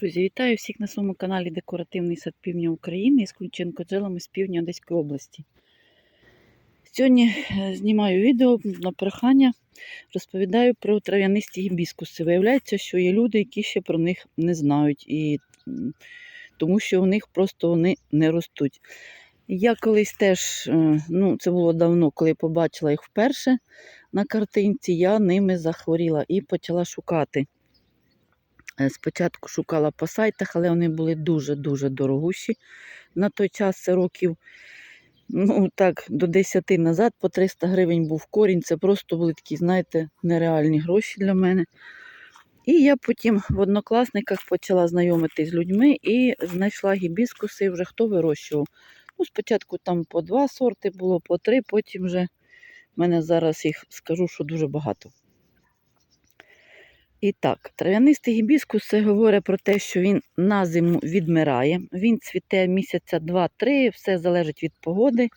Друзі, вітаю всіх на своєму каналі Декоративний сад Півдня України з Ключенко джелами з півдня Одеської області. Сьогодні е, знімаю відео на прохання, розповідаю про трав'янисті гібіскуси. Виявляється, що є люди, які ще про них не знають, і, тому що у них просто вони не ростуть. Я колись теж, е, ну це було давно, коли побачила їх вперше на картинці, я ними захворіла і почала шукати. Е, Спочатку шукала по сайтах, але вони були дуже-дуже дорогущі. На той час років ну, так, до 10 назад по 300 гривень був корінь. Це просто були такі, знаєте, нереальні гроші для мене. І я потім в однокласниках почала знайомитись з людьми і знайшла гібіскуси, вже хто вирощував. Ну, спочатку там по два сорти було, по три, потім вже в мене зараз їх скажу, що дуже багато. І так, трав'янистий гібіскус це говорить про те, що він на зиму відмирає. Він цвіте місяця 2-3, все залежить від погоди,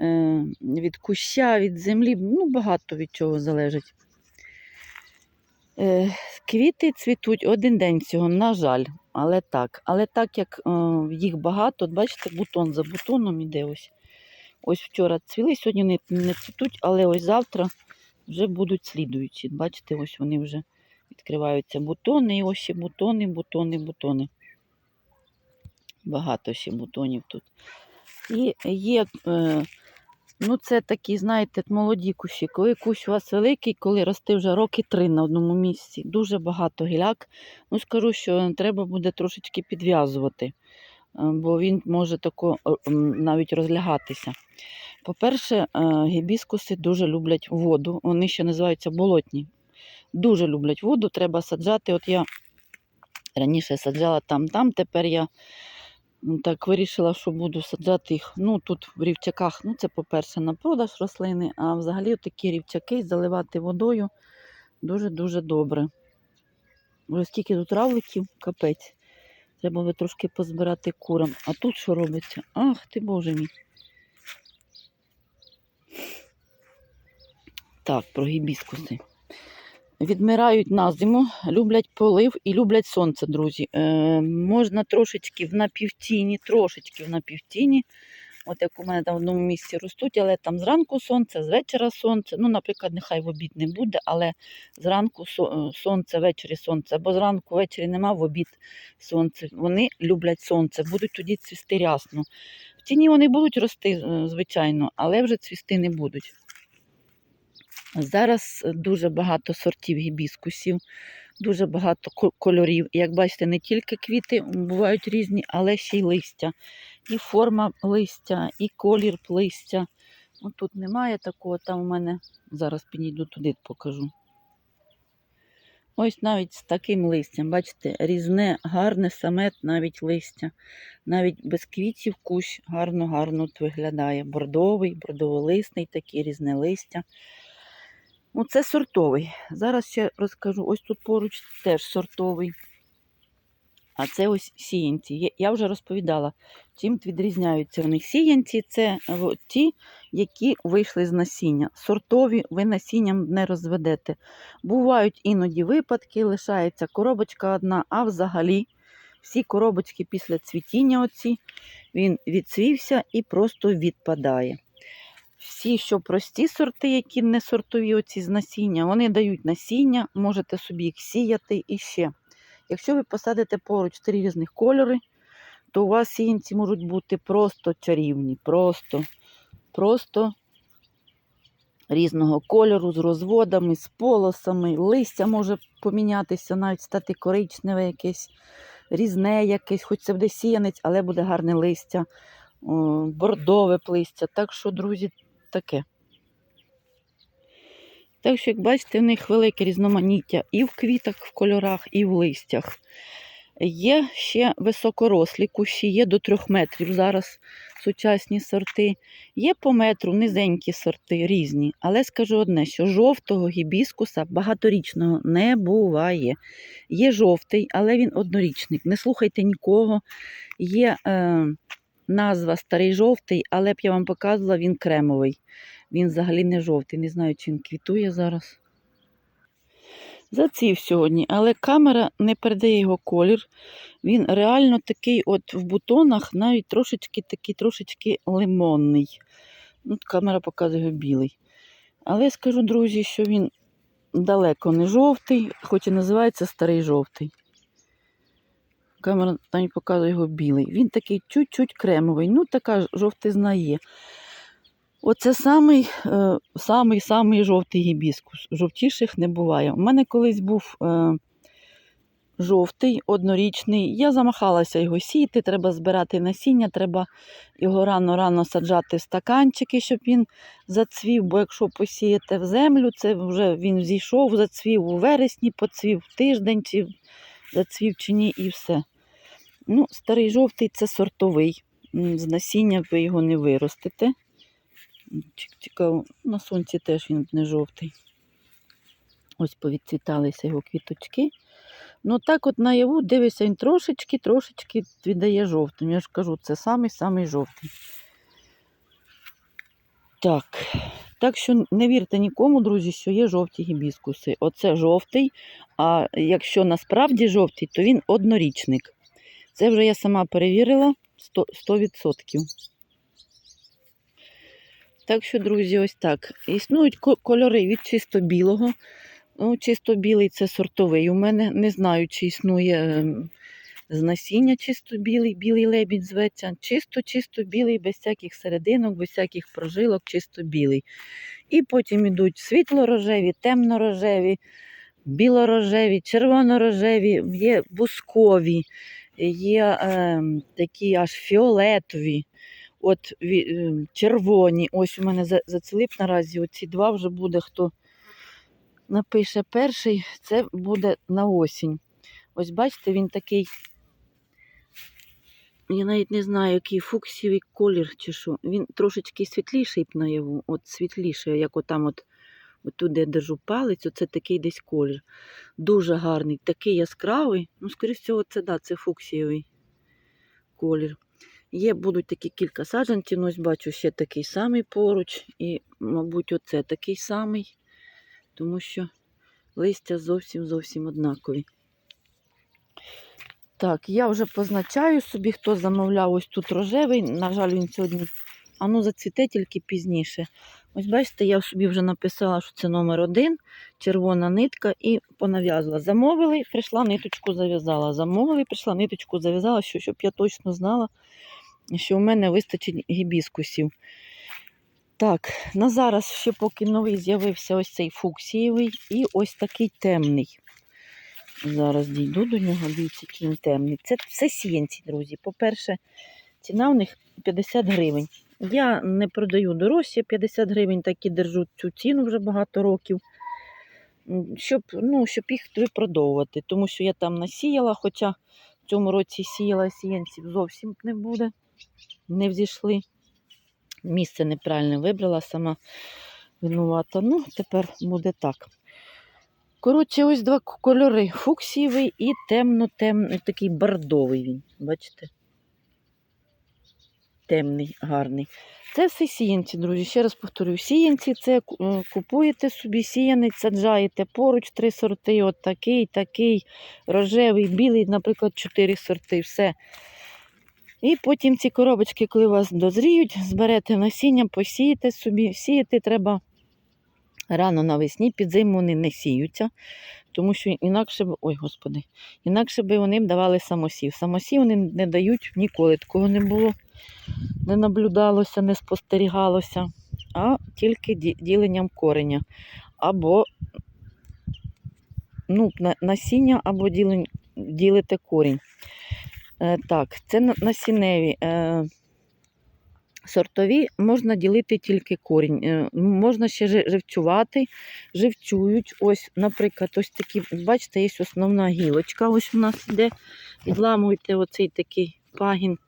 е, від куща, від землі. Ну, багато від чого залежить. Е, Квіти цвітуть один день всього, на жаль, але так. Але так як е, їх багато, от бачите, бутон за бутоном іде ось. Ось вчора цвіли, сьогодні не цвітуть, але ось завтра вже будуть слідуючі. Бачите, ось вони вже відкриваються бутони, і ось ще бутони, бутони, бутони. Багато ще бутонів тут. І є, е, ну це такі, знаєте, молоді кущі. Коли кущ у вас великий, коли росте вже роки три на одному місці, дуже багато гіляк. Ну, скажу, що треба буде трошечки підв'язувати, е, бо він може тако навіть розлягатися. По-перше, е, гібіскуси дуже люблять воду. Вони ще називаються болотні дуже люблять воду, треба саджати. От я раніше саджала там-там, тепер я так вирішила, що буду саджати їх ну, тут в рівчаках. Ну, це, по-перше, на продаж рослини, а взагалі такі рівчаки заливати водою дуже-дуже добре. Ось стільки тут равликів, капець. Треба би трошки позбирати курам. А тут що робиться? Ах ти боже мій. Так, про гібіскуси відмирають на зиму, люблять полив і люблять сонце, друзі. Е, можна трошечки в напівтіні, трошечки в напівтіні. От як у мене там в одному місці ростуть, але там зранку сонце, з вечора сонце. Ну, наприклад, нехай в обід не буде, але зранку е, сонце, ввечері сонце. Або зранку ввечері нема в обід сонце. Вони люблять сонце, будуть тоді цвісти рясно. В тіні вони будуть рости, е, звичайно, але вже цвісти не будуть. Зараз е, дуже багато сортів гібіскусів, дуже багато кольорів. Як бачите, не тільки квіти бувають різні, але ще й листя. І форма листя, і колір листя. Ну, тут немає такого, там у мене зараз підійду туди, покажу. Ось навіть з таким листям, бачите, різне, гарне, самет навіть листя. Навіть без квітів кущ гарно-гарно виглядає. Бордовий, бордоволисний, такий різне листя. Ну, це сортовий. Зараз ще розкажу. Ось тут поруч теж сортовий. А це ось сіянці. Я вже розповідала, чим відрізняються в них сіянці. Це е, ті, які вийшли з насіння. Сортові ви насінням не розведете. Бувають іноді випадки, лишається коробочка одна, а взагалі всі коробочки після цвітіння оці, він відцвівся і просто відпадає. Всі, що прості сорти, які не сортові оці з насіння, вони дають насіння, можете собі їх сіяти і ще. Якщо ви посадите поруч три різних кольори, то у вас сіянці можуть бути просто чарівні, просто, просто різного кольору, з розводами, з полосами, листя може помінятися, навіть стати коричневе якесь, різне якесь, хоч це буде сіянець, але буде гарне листя, бордове листя. Так що, друзі, таке. Так що, як бачите, в них велике різноманіття і в квітах, в кольорах, і в листях. Є ще високорослі кущі, є до трьох метрів зараз сучасні сорти. Є по метру низенькі сорти, різні. Але скажу одне, що жовтого гібіскуса багаторічного не буває. Є жовтий, але він однорічник. Не слухайте нікого. Є е, назва старий жовтий, але б я вам показувала, він кремовий. Він взагалі не жовтий. Не знаю, чи він квітує зараз. Зацвів сьогодні, але камера не передає його колір. Він реально такий от в бутонах, навіть трошечки такий трошечки лимонний. Ну, от камера показує його білий. Але скажу, друзі, що він далеко не жовтий, хоч і називається старий жовтий. Камера навіть показує його білий. Він такий чуть-чуть кремовий. Ну, така жовтизна є. Оце самий, е, самий, самий жовтий гібіскус. Жовтіших не буває. У мене колись був е, жовтий, однорічний. Я замахалася його сіяти, треба збирати насіння, треба його рано-рано саджати в стаканчики, щоб він зацвів. Бо якщо посіяти в землю, це вже він зійшов, зацвів у вересні, поцвів тиждень, чи зацвів чи ні, і все. Ну, старий жовтий це сортовий. З насіння ви його не виростите. Цікаво, на сонці теж він не жовтий. Ось повідцвіталися його квіточки. Ну так от наяву дивишся, він трошечки, трошечки віддає жовтим. Я ж кажу, це самий-самий жовтий. Так. Так що не вірте нікому, друзі, що є жовті гібіскуси. Оце жовтий, а якщо насправді жовтий, то він однорічник. Це вже я сама перевірила 100%. 100%. Так що, друзі, ось так. Існують кольори від чисто білого. Ну, чисто білий це сортовий. У мене не знаю, чи існує ем, з насіння чисто білий, білий лебідь зветься. Чисто, чисто білий, без всяких серединок, без всяких прожилок, чисто білий. І потім йдуть світло-рожеві, темно-рожеві, білорожеві, червоно-рожеві, є бускові, є ем, такі аж фіолетові. От ем, червоні, ось у мене за- зацвілип наразі. Оці два вже буде, хто напише перший, це буде на осінь. Ось бачите, він такий. Я навіть не знаю, який фуксівий колір чи що. Він трошечки світліший б наяву, от світліший, як отам от, от тут, де я держу палець, оце такий десь колір. Дуже гарний, такий яскравий. Ну, скоріш всього, це да, це фуксієвий колір. Є, будуть такі кілька саджанців, ну, ось бачу ще такий самий поруч, і, мабуть, оце такий самий, тому що листя зовсім зовсім однакові. Так, я вже позначаю собі, хто замовляв ось тут рожевий. На жаль, він сьогодні а ну зацвіте тільки пізніше. Ось бачите, я собі вже написала, що це номер один, червона нитка, і понав'язала. Замовили, прийшла ниточку, зав'язала. Замовили, прийшла ниточку, зав'язала, що, щоб я точно знала, що в мене вистачить гібіскусів. Так, на зараз ще поки новий з'явився ось цей фуксієвий і ось такий темний. Зараз дійду до нього, дивіться, який темний. Це все сіянці, друзі. По-перше, ціна у них 50 гривень. Я не продаю дорожче 50 гривень, так і держу цю ціну вже багато років, щоб, ну, щоб їх випродовувати. Тому що я там насіяла, хоча в цьому році сіяла сіянців зовсім не буде, не взійшли. Місце неправильне вибрала, сама винувата. Ну, тепер буде так. Коротше, ось два кольори: фуксієвий і темно-темний, такий бордовий він. Бачите? Темний, гарний. Це все сіянці, друзі. Ще раз повторюю, сіянці це е, купуєте собі сіянець, саджаєте поруч три сорти, от такий, такий, рожевий, білий, наприклад, чотири сорти. Все. І потім ці коробочки, коли у вас дозріють, зберете насіння, посієте собі. Сіяти треба рано навесні, під зиму вони не сіються, тому що інакше б, ой, господи, інакше би вони б давали самосів. Самосів вони не дають ніколи, такого не було, не наблюдалося, не спостерігалося, а тільки діленням кореня. Або ну, на- насіння, або ділень, ділите корінь. Е, так, це на- насінневі. Сортові можна ділити тільки корінь. Е, Можна ще жи- живцювати, живцюють. Ось, наприклад, ось такі, бачите, є основна гілочка. Ось у нас іде. Відламуєте оцей такий пагін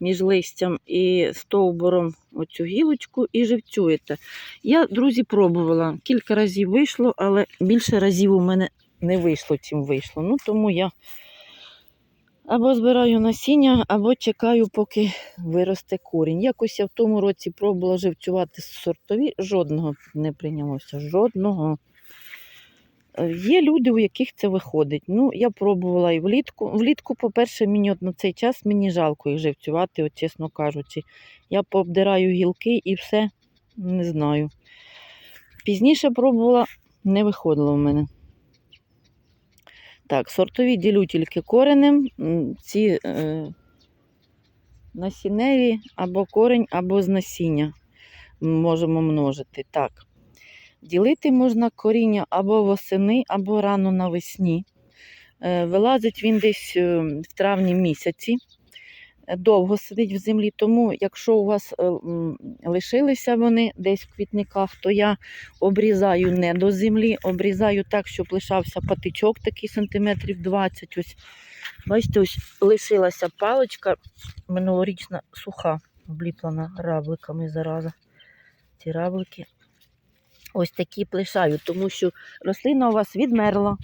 між листям і стовбуром оцю гілочку і живцюєте. Я, друзі, пробувала. Кілька разів вийшло, але більше разів у мене не вийшло, чим вийшло. Ну, тому я або збираю насіння, або чекаю, поки виросте корінь. Якось я в тому році пробувала живцювати сортові, жодного не прийнялося. Жодного. Е, Є люди, у яких це виходить. Ну, я пробувала і влітку. Влітку, по-перше, мені от на цей час мені жалко їх живцювати, от, чесно кажучи. Я пообдираю гілки і все не знаю. Пізніше пробувала, не виходило в мене. Так, сортові ділю тільки коренем. Ці е, насінневі або корень, або з насіння можемо множити. Так. Ділити можна коріння або восени, або рано навесні. Е, Вилазить він десь е, в травні місяці. Довго сидить в землі, тому якщо у вас е, лишилися вони десь в квітниках, то я обрізаю не до землі, обрізаю так, щоб лишався патичок такий сантиметрів 20. Ось, бачите, ось лишилася паличка минулорічна суха, обліплена равликами зараза. Ці равлики ось такі плешаю, тому що рослина у вас відмерла.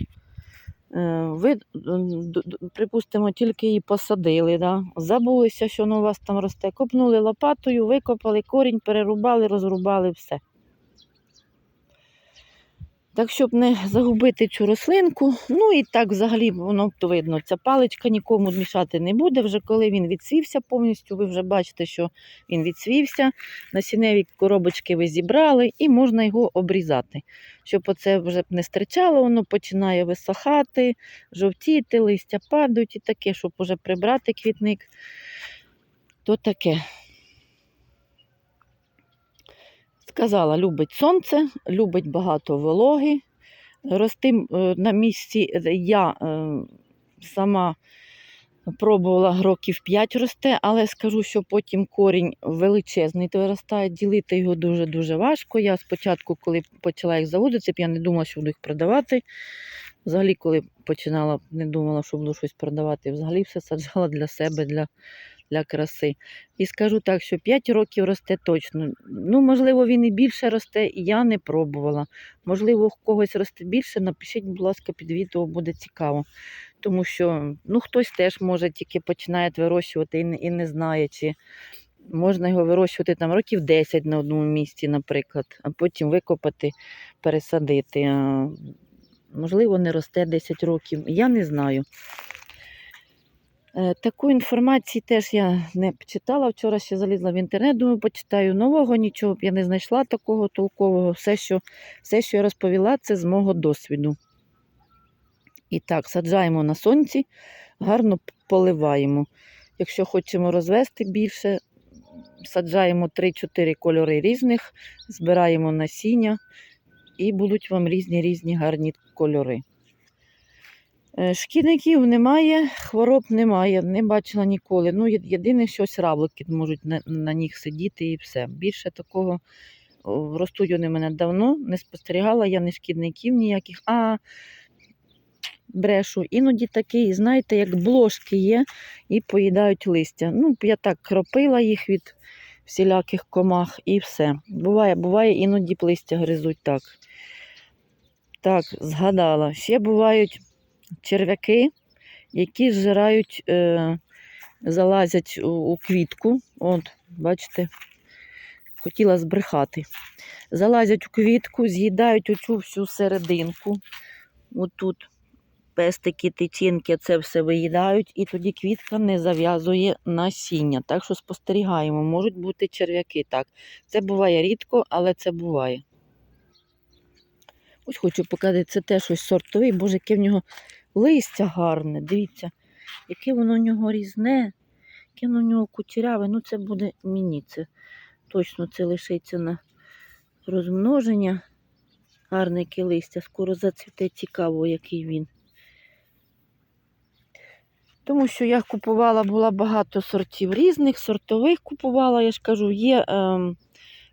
Е, Ви, д- припустимо, тільки її посадили, да? забулися, що воно у вас там росте. Копнули лопатою, викопали корінь, перерубали, розрубали все. Так, щоб не загубити цю рослинку, ну і так взагалі воно то видно, ця паличка нікому мішати не буде. Вже коли він відсвівся повністю, ви вже бачите, що він відсвівся. Насінневі коробочки ви зібрали і можна його обрізати. Щоб оце вже не стричало, воно починає висохати, жовтіти, листя падають і таке, щоб уже прибрати квітник, то таке. Сказала, любить сонце, любить багато вологи. Рости е, на місці е, я е, сама пробувала років 5 росте, але скажу, що потім корінь величезний виростає, ділити його дуже-дуже важко. Я спочатку, коли почала їх заводити, я не думала, що буду їх продавати. Взагалі, коли починала, не думала, що буду щось продавати. Взагалі все саджала для себе, для, для краси. І скажу так, що 5 років росте точно. Ну, можливо, він і більше росте, і я не пробувала. Можливо, у когось росте більше, напишіть, будь ласка, під відео буде цікаво. Тому що ну, хтось теж може тільки починає вирощувати і не, і не знає, чи можна його вирощувати там років 10 на одному місці, наприклад, а потім викопати, пересадити. Можливо, не росте 10 років. Я не знаю. Е, Таку інформацію теж я не читала. Вчора ще залізла в інтернет, думаю, почитаю нового, нічого я не знайшла такого толкового. Все, що, все, що я розповіла, це з мого досвіду. І так, саджаємо на сонці, гарно поливаємо. Якщо хочемо розвести більше, саджаємо 3-4 кольори різних, збираємо насіння і будуть вам різні різні гарні кольори. Е, Шкідників немає, хвороб немає, не бачила ніколи. Ну, єдине, що ось равлики можуть на, на них сидіти і все. Більше такого ростуть вони мене давно, не спостерігала я ні шкідників ніяких. А брешу, іноді такий, знаєте, як блошки є і поїдають листя. Ну, я так кропила їх від всіляких комах і все. Буває, буває, іноді листя гризуть так. Так, згадала. Ще бувають черв'яки, які зжирають, е, залазять у, у квітку. От, бачите, хотіла збрехати. Залазять у квітку, з'їдають оцю всю серединку. Отут пестики, тичинки, це все виїдають, і тоді квітка не зав'язує насіння. Так що спостерігаємо, можуть бути черв'яки. Так, це буває рідко, але це буває. Ось хочу показати, це теж ось сортовий, боже, яке в нього листя гарне. Дивіться, яке воно в нього різне, яке воно в нього кучеряве. Ну, це буде мені. Це точно це лишиться на розмноження. Гарне яке листя, скоро зацвіте цікаво, який він. Тому що я купувала, була багато сортів різних, сортових купувала, я ж кажу, є, ем,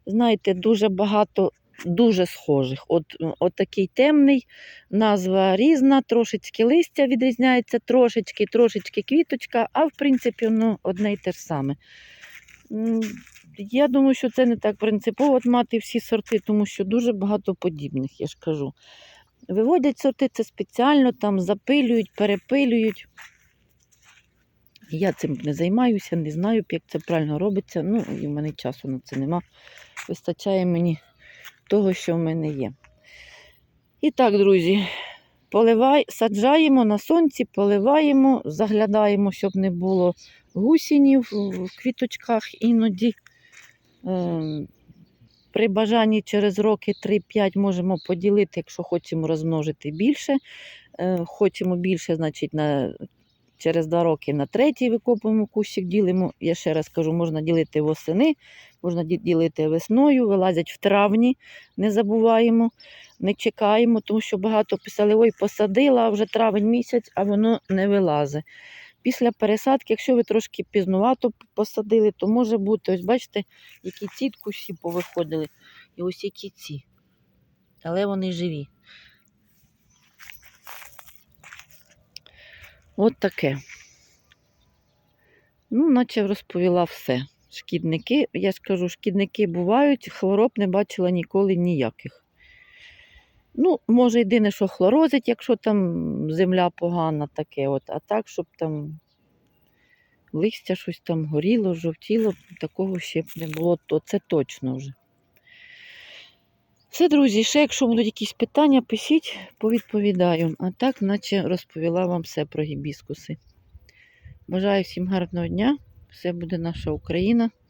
знаєте, дуже багато дуже схожих. От, от такий темний, назва різна, трошечки листя відрізняється, трошечки, трошечки квіточка, а в принципі воно одне й те ж саме. Я думаю, що це не так принципово от мати всі сорти, тому що дуже багато подібних, я ж кажу. Виводять сорти це спеціально, там запилюють, перепилюють. Я цим не займаюся, не знаю, як це правильно робиться. Ну, і в мене часу на це нема. Вистачає мені того, що в мене є. І так, друзі, Поливай, саджаємо на сонці, поливаємо, заглядаємо, щоб не було гусінів в квіточках іноді. Ем, При бажанні через роки 3-5 можемо поділити, якщо хочемо розмножити більше. Е, Хочемо більше, значить, на, через 2 роки на третій викопуємо кущик, ділимо. Я ще раз кажу, можна ділити восени, можна ділити весною, вилазять в травні, не забуваємо, не чекаємо, тому що багато писали, ой, посадила, вже травень місяць, а воно не вилазить. Після пересадки, якщо ви трошки пізнувато посадили, то може бути, ось бачите, які ці кущі повиходили, і ось які ці. Але вони живі. От таке. Ну, наче розповіла все. Шкідники, я ж кажу, шкідники бувають, хвороб не бачила ніколи ніяких. Ну, може, єдине, що хлорозить, якщо там земля погана, таке от, а так, щоб там листя щось там горіло, жовтіло, такого ще б не було, то це точно вже. Все, друзі, ще якщо будуть якісь питання, пишіть, повідповідаю. А так, наче розповіла вам все про гібіскуси. Бажаю всім гарного дня. Все буде наша Україна.